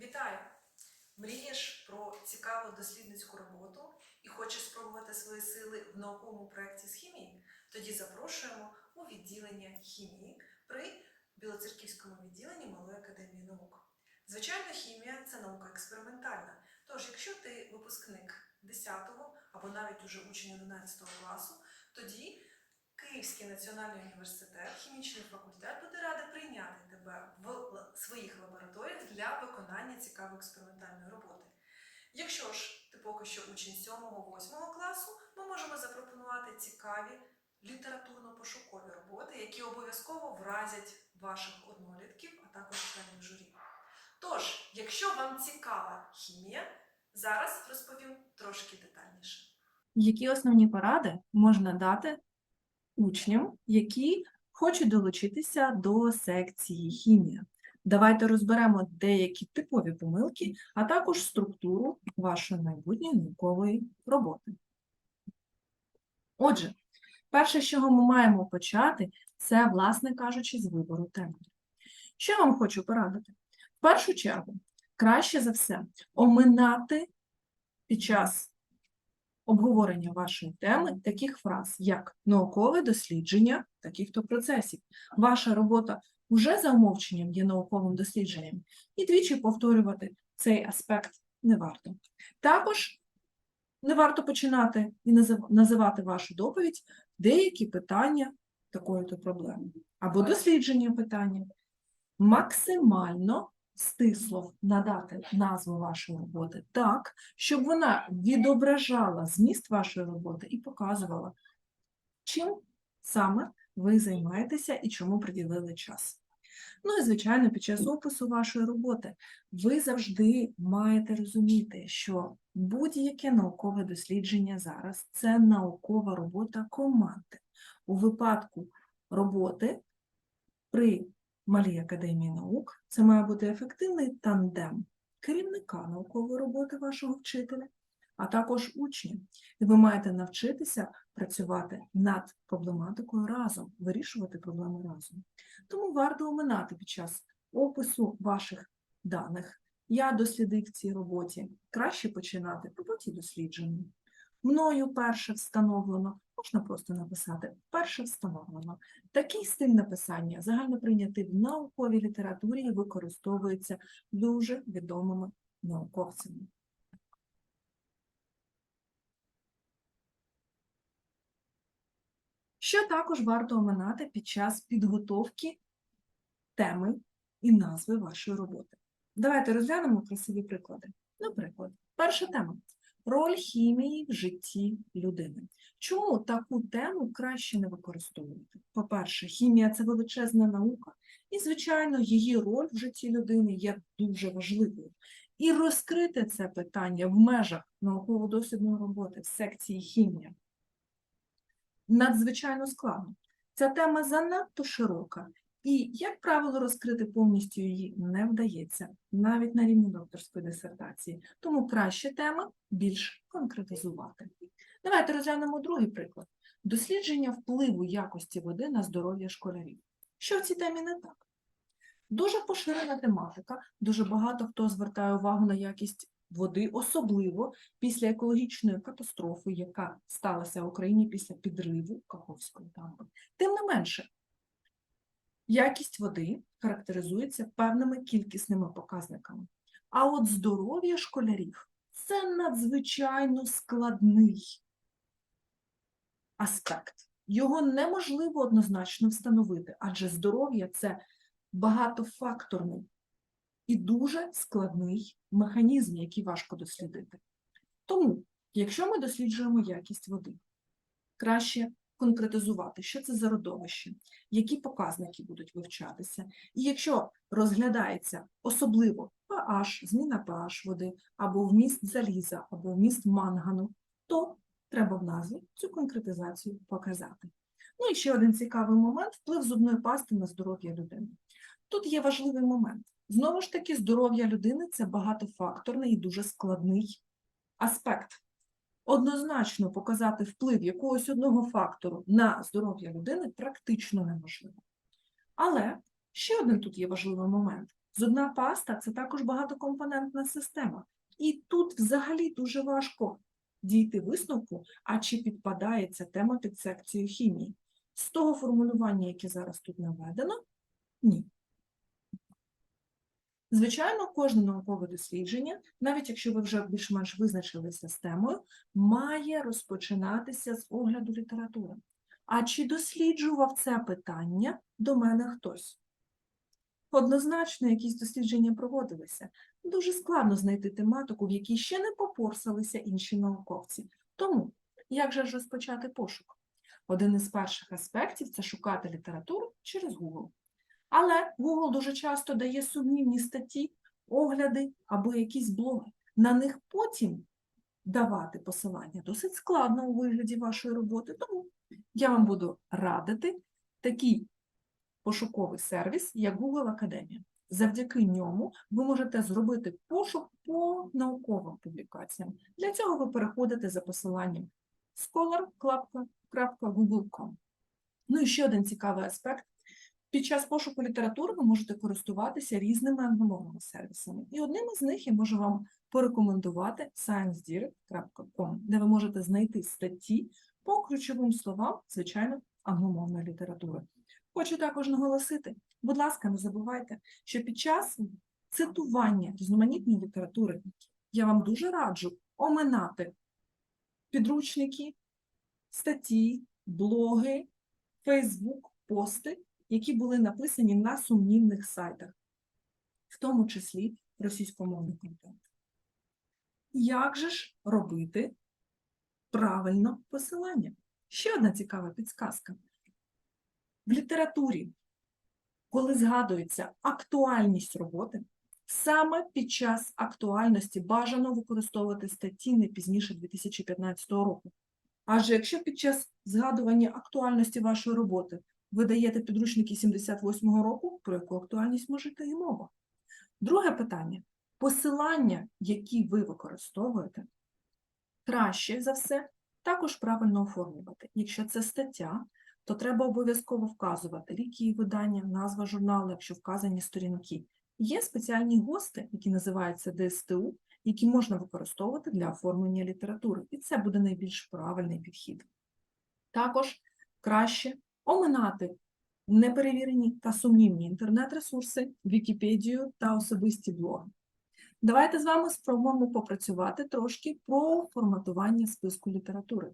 Вітаю! Мрієш про цікаву дослідницьку роботу і хочеш спробувати свої сили в науковому проєкті з хімії? Тоді запрошуємо у відділення хімії при Білоцерківському відділенні Малої академії наук. Звичайно, хімія це наука експериментальна. Тож, якщо ти випускник 10 або навіть уже учень 11 класу, тоді Київський національний університет, хімічний факультет буде радий прийняти тебе в своїх лабораторіях для виконання цікавої експериментальної роботи. Якщо ж ти поки що учень 7-8 класу, ми можемо запропонувати цікаві літературно-пошукові роботи, які обов'язково вразять ваших однолітків, а також членів журі. Тож, якщо вам цікава хімія, зараз розповім трошки детальніше. Які основні поради можна дати учням, які хочуть долучитися до секції хімія? Давайте розберемо деякі типові помилки, а також структуру вашої майбутньої наукової роботи. Отже, перше, з чого ми маємо почати, це, власне кажучи, з вибору теми. Що вам хочу порадити? В першу чергу, краще за все оминати під час обговорення вашої теми таких фраз, як наукове дослідження таких-то процесів. Ваша робота вже за умовченням є науковим дослідженням, і двічі повторювати цей аспект не варто. Також не варто починати і називати вашу доповідь деякі питання такої-то проблеми або дослідження питання. Максимально стисло надати назву вашої роботи так, щоб вона відображала зміст вашої роботи і показувала, чим саме ви займаєтеся і чому приділили час. Ну і, звичайно, під час опису вашої роботи ви завжди маєте розуміти, що будь-яке наукове дослідження зараз це наукова робота команди. У випадку роботи при Малій академії наук це має бути ефективний тандем керівника наукової роботи вашого вчителя, а також учня. І ви маєте навчитися працювати над проблематикою разом, вирішувати проблеми разом. Тому варто оминати під час опису ваших даних. Я дослідив в цій роботі. Краще починати по роботі дослідження. Мною перше встановлено, можна просто написати перше встановлено. Такий стиль написання загально прийнятий в науковій літературі і використовується дуже відомими науковцями. Що також варто оминати під час підготовки теми і назви вашої роботи? Давайте розглянемо красиві приклади. Наприклад, перша тема роль хімії в житті людини. Чому таку тему краще не використовувати? По-перше, хімія це величезна наука, і, звичайно, її роль в житті людини є дуже важливою. І розкрити це питання в межах науково-дослідної роботи в секції хімія надзвичайно складно. Ця тема занадто широка, і, як правило, розкрити повністю її не вдається, навіть на рівні докторської дисертації. Тому краще тема більш конкретизувати. Давайте розглянемо другий приклад. Дослідження впливу якості води на здоров'я школярів. Що в цій темі не так? Дуже поширена тематика, дуже багато хто звертає увагу на якість води, особливо після екологічної катастрофи, яка сталася в Україні після підриву Каховської дамби. Тим не менше, якість води характеризується певними кількісними показниками. А от здоров'я школярів це надзвичайно складний аспект. Його неможливо однозначно встановити, адже здоров'я це багатофакторний і дуже складний механізм, який важко дослідити. Тому, якщо ми досліджуємо якість води, краще конкретизувати, що це за родовище, які показники будуть вивчатися. І якщо розглядається особливо pH, зміна pH води, або вміст заліза, або вміст мангану, то треба в назві цю конкретизацію показати. Ну і ще один цікавий момент вплив зубної пасти на здоров'я людини. Тут є важливий момент. Знову ж таки, здоров'я людини це багатофакторний і дуже складний аспект. Однозначно показати вплив якогось одного фактору на здоров'я людини практично неможливо. Але ще один тут є важливий момент. Зубна паста це також багатокомпонентна система. І тут взагалі дуже важко дійти висновку, а чи підпадає ця тема під секцію хімії. З того формулювання, яке зараз тут наведено, ні. Звичайно, кожне наукове дослідження, навіть якщо ви вже більш-менш визначилися з темою, має розпочинатися з огляду літератури. А чи досліджував це питання до мене хтось? Однозначно, якісь дослідження проводилися. Дуже складно знайти тематику, в якій ще не попорсалися інші науковці. Тому, як же ж розпочати пошук? Один із перших аспектів це шукати літературу через Google. Але Google дуже часто дає сумнівні статті, огляди або якісь блоги. На них потім давати посилання досить складно у вигляді вашої роботи. Тому я вам буду радити такий пошуковий сервіс, як Google Академія. Завдяки ньому ви можете зробити пошук по науковим публікаціям. Для цього ви переходите за посиланням scholar.google.com. Ну і ще один цікавий аспект. Під час пошуку літератури ви можете користуватися різними англомовними сервісами. І одним із них я можу вам порекомендувати sciencedirect.com, де ви можете знайти статті по ключовим словам, звичайно, англомовної літератури. Хочу також наголосити, будь ласка, не забувайте, що під час цитування різноманітної літератури я вам дуже раджу оминати підручники, статті, блоги, Фейсбук, пости, які були написані на сумнівних сайтах, в тому числі російськомовний контент. Як же ж робити правильно посилання? Ще одна цікава підсказка. В літературі, коли згадується актуальність роботи, саме під час актуальності бажано використовувати статті не пізніше 2015 року. Адже якщо під час згадування актуальності вашої роботи ви даєте підручники 78-го року, про яку актуальність може і мова. Друге питання. Посилання, які ви використовуєте, краще за все також правильно оформлювати. Якщо це стаття, то треба обов'язково вказувати рік її видання, назва журналу, якщо вказані сторінки. Є спеціальні гости, які називаються ДСТУ, які можна використовувати для оформлення літератури, і це буде найбільш правильний підхід. Також краще оминати неперевірені та сумнівні інтернет-ресурси, Вікіпедію та особисті блоги. Давайте з вами спробуємо попрацювати трошки про форматування списку літератури.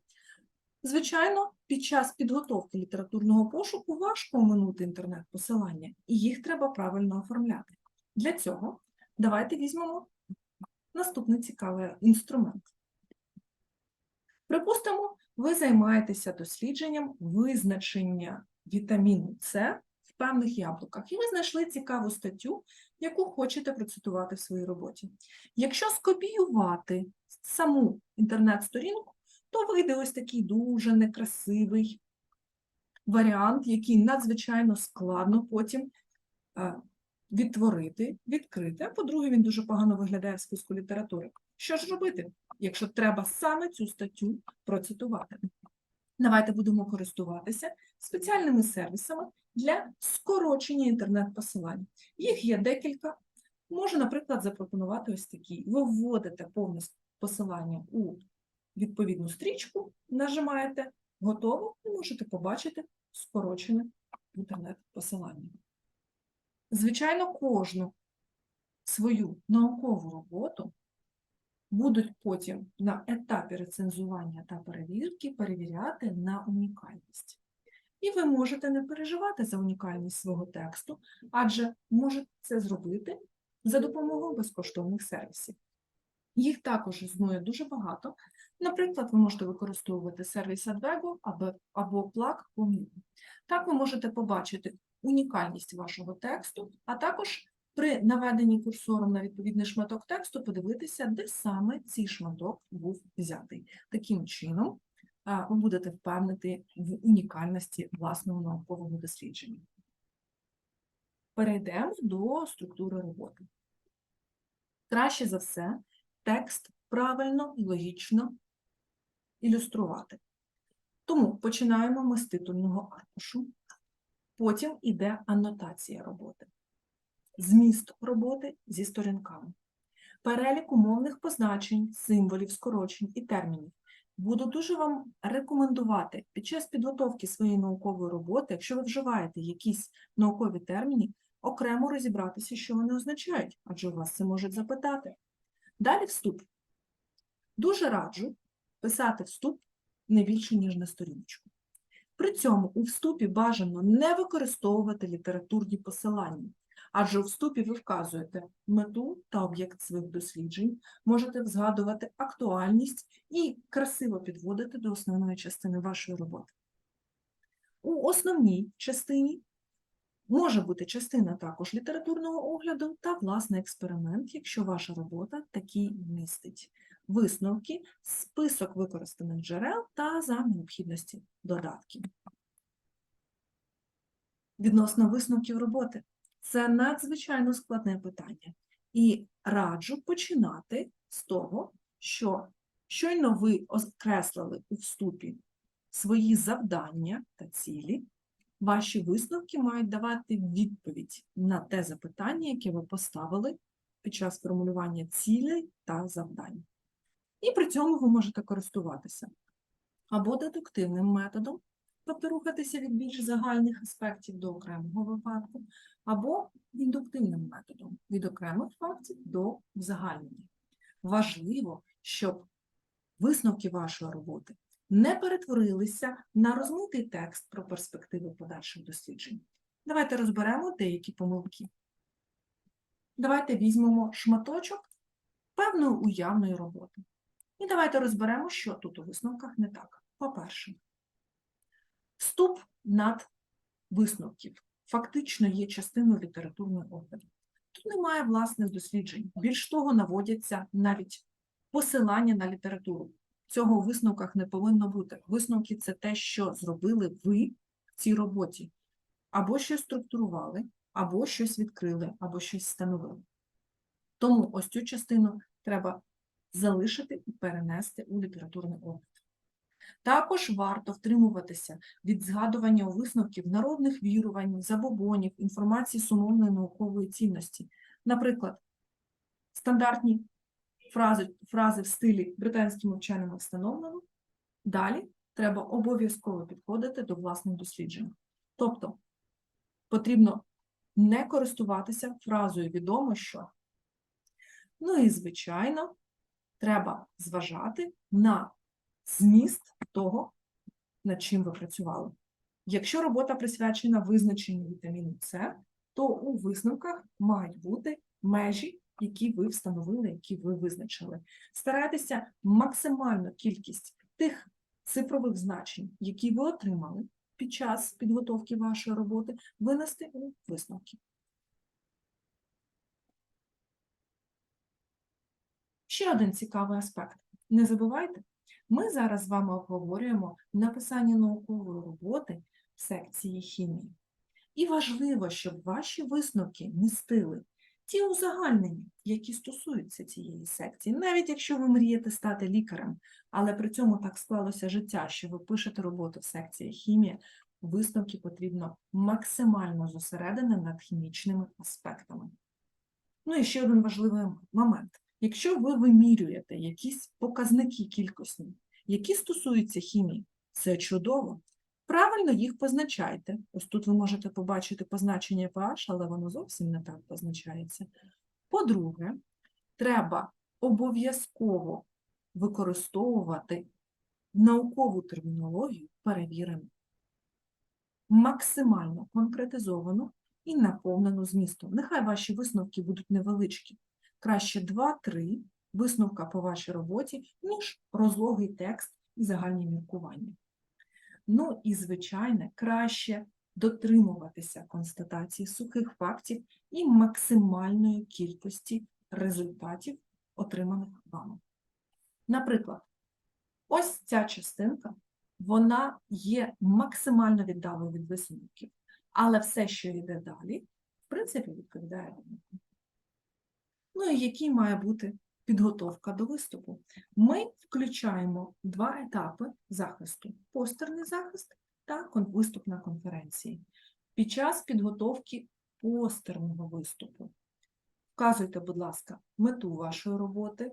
Звичайно, під час підготовки літературного пошуку важко оминути інтернет-посилання, і їх треба правильно оформляти. Для цього давайте візьмемо наступний цікавий інструмент. Припустимо, ви займаєтеся дослідженням визначення вітаміну С в певних яблуках, і ви знайшли цікаву статтю, яку хочете процитувати в своїй роботі. Якщо скопіювати саму інтернет-сторінку, то вийде ось такий дуже некрасивий варіант, який надзвичайно складно потім е, відтворити, відкрити. А по-друге, він дуже погано виглядає в списку літератури. Що ж робити, якщо треба саме цю статтю процитувати? Давайте будемо користуватися спеціальними сервісами для скорочення інтернет-посилань. Їх є декілька. Можу, наприклад, запропонувати ось такі. Ви вводите повне посилання у відповідну стрічку, нажимаєте готово і можете побачити скорочене інтернет-посилання. Звичайно, кожну свою наукову роботу будуть потім на етапі рецензування та перевірки перевіряти на унікальність. І ви можете не переживати за унікальність свого тексту, адже можете це зробити за допомогою безкоштовних сервісів. Їх також існує дуже багато. Наприклад, ви можете використовувати сервіс Advego або, або Plug.com. Так ви можете побачити унікальність вашого тексту, а також при наведенні курсором на відповідний шматок тексту подивитися, де саме цей шматок був взятий. Таким чином, ви будете впевнити в унікальності власного наукового дослідження. Перейдемо до структури роботи. Краще за все, текст правильно і логічно ілюструвати. Тому починаємо ми з титульного аркушу, потім іде анотація роботи. Зміст роботи зі сторінками. Перелік умовних позначень, символів, скорочень і термінів. Буду дуже вам рекомендувати під час підготовки своєї наукової роботи, якщо ви вживаєте якісь наукові терміни, окремо розібратися, що вони означають, адже вас це можуть запитати. Далі вступ. Дуже раджу писати вступ не більше, ніж на сторіночку. При цьому у вступі бажано не використовувати літературні посилання, адже у вступі ви вказуєте мету та об'єкт своїх досліджень, можете згадувати актуальність і красиво підводити до основної частини вашої роботи. У основній частині може бути частина також літературного огляду та власний експеримент, якщо ваша робота такий містить. Висновки, список використаних джерел та за необхідності додатків. Відносно висновків роботи. Це надзвичайно складне питання. І раджу починати з того, що щойно ви окреслили у вступі свої завдання та цілі, ваші висновки мають давати відповідь на те запитання, яке ви поставили під час формулювання цілей та завдань. І при цьому ви можете користуватися або дедуктивним методом, тобто рухатися від більш загальних аспектів до окремого випадку, або індуктивним методом від окремих фактів до узагальнення. Важливо, щоб висновки вашої роботи не перетворилися на розмитий текст про перспективи подальших досліджень. Давайте розберемо деякі помилки. Давайте візьмемо шматочок певної уявної роботи. І давайте розберемо, що тут у висновках не так. По-перше, вступ над висновків фактично є частиною літературної огляду. Тут немає власних досліджень. Більш того, наводяться навіть посилання на літературу. Цього у висновках не повинно бути. Висновки це те, що зробили ви в цій роботі. Або щось структурували, або щось відкрили, або щось встановили. Тому ось цю частину треба залишити і перенести у літературний огляд. Також варто втримуватися від згадування у висновків народних вірувань, забобонів, інформації сумовної наукової цінності. Наприклад, стандартні фрази, фрази в стилі британськими вченими встановлено. Далі треба обов'язково підходити до власних досліджень. Тобто потрібно не користуватися фразою відомо, що. Ну і, звичайно, треба зважати на зміст того, над чим ви працювали. Якщо робота присвячена визначенню вітаміну С, то у висновках мають бути межі, які ви встановили, які ви визначили. Старайтеся максимальну кількість тих цифрових значень, які ви отримали під час підготовки вашої роботи, винести у висновки. Ще один цікавий аспект. Не забувайте, ми зараз з вами обговорюємо написання наукової роботи в секції хімії. І важливо, щоб ваші висновки містили ті узагальнення, які стосуються цієї секції, навіть якщо ви мрієте стати лікарем, але при цьому так склалося життя, що ви пишете роботу в секції хімії, висновки потрібно максимально зосередені над хімічними аспектами. Ну і ще один важливий момент. Якщо ви вимірюєте якісь показники кількісні, які стосуються хімії, це чудово. Правильно їх позначайте. Ось тут ви можете побачити позначення pH, але воно зовсім не так позначається. По-друге, треба обов'язково використовувати наукову термінологію перевірену, максимально конкретизовану і наповнену змістом. Нехай ваші висновки будуть невеличкі, краще 2-3 висновка по вашій роботі, ніж розлогий текст і загальні міркування. Ну і, звичайно, краще дотримуватися констатації сухих фактів і максимальної кількості результатів, отриманих вами. Наприклад, ось ця частинка, вона є максимально віддалою від висновків, але все, що йде далі, в принципі, відповідає. Ну і який має бути підготовка до виступу? Ми включаємо два етапи захисту: постерний захист та виступ на конференції. Під час підготовки постерного виступу. Вказуйте, будь ласка, мету вашої роботи,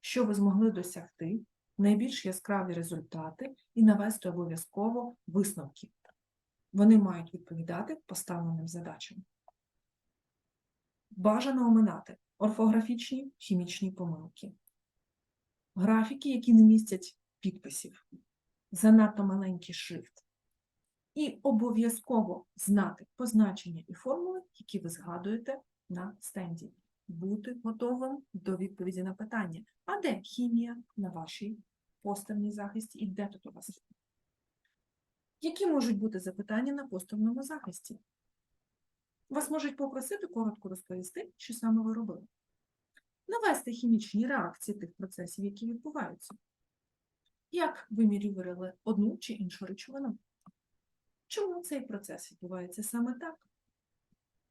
що ви змогли досягти, найбільш яскраві результати і навести обов'язково висновки. Вони мають відповідати поставленим задачам. Бажано оминати орфографічні хімічні помилки, графіки, які не містять підписів, занадто маленький шрифт. І обов'язково знати позначення і формули, які ви згадуєте на стенді. Бути готовим до відповіді на питання, а де хімія на вашій постерній захисті і де тут у вас? Які можуть бути запитання на постерному захисті? Вас можуть попросити коротко розповісти, що саме ви робили. Навести хімічні реакції тих процесів, які відбуваються. Як вимірювали одну чи іншу речовину? Чому цей процес відбувається саме так?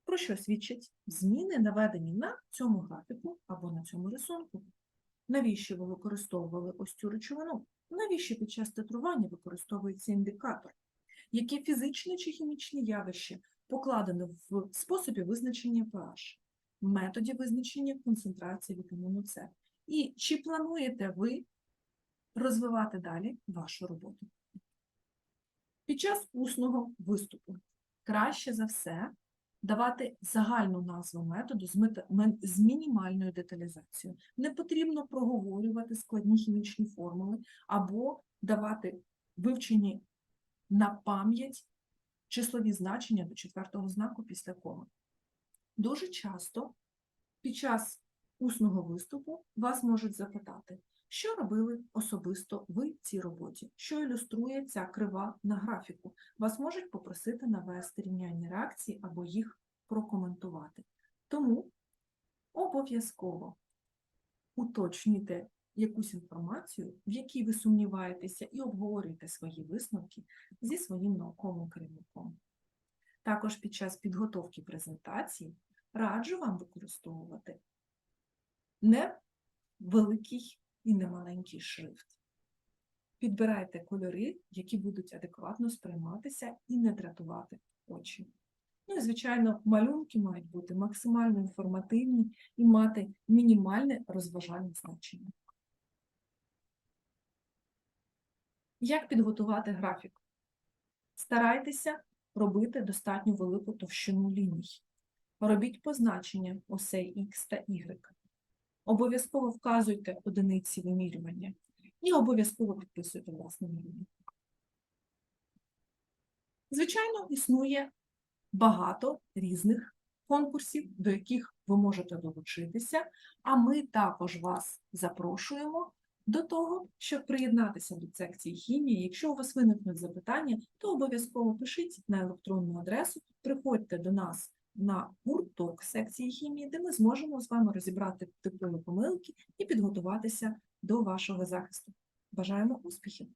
Про що свідчать зміни, наведені на цьому графіку або на цьому рисунку? Навіщо ви використовували ось цю речовину? Навіщо під час титрування використовується індикатор? Які фізичні чи хімічні явища покладено в способі визначення pH, методі визначення концентрації вітаміну С? І чи плануєте ви розвивати далі вашу роботу? Під час усного виступу краще за все давати загальну назву методу з, мінімальною деталізацією. Не потрібно проговорювати складні хімічні формули або давати вивчені на пам'ять числові значення до четвертого знаку після коми. Дуже часто під час усного виступу вас можуть запитати, що робили особисто ви в цій роботі, що ілюструє ця крива на графіку. Вас можуть попросити навести рівняння реакції або їх прокоментувати. Тому обов'язково уточнюйте якусь інформацію, в якій ви сумніваєтеся, і обговорюйте свої висновки зі своїм науковим керівником. Також під час підготовки презентації раджу вам використовувати не великий і не маленький шрифт. Підбирайте кольори, які будуть адекватно сприйматися і не дратувати очі. Ну і, звичайно, малюнки мають бути максимально інформативні і мати мінімальне розважальне значення. Як підготувати графік? Старайтеся робити достатньо велику товщину ліній. Робіть позначення осей X та Y. Обов'язково вказуйте одиниці вимірювання і обов'язково підписуйте власне міряння. Звичайно, існує багато різних конкурсів, до яких ви можете долучитися, а ми також вас запрошуємо до того, щоб приєднатися до секції хімії. Якщо у вас виникнуть запитання, то обов'язково пишіть на електронну адресу, приходьте до нас на гурток секції хімії, де ми зможемо з вами розібрати типові помилки і підготуватися до вашого захисту. Бажаємо успіхів!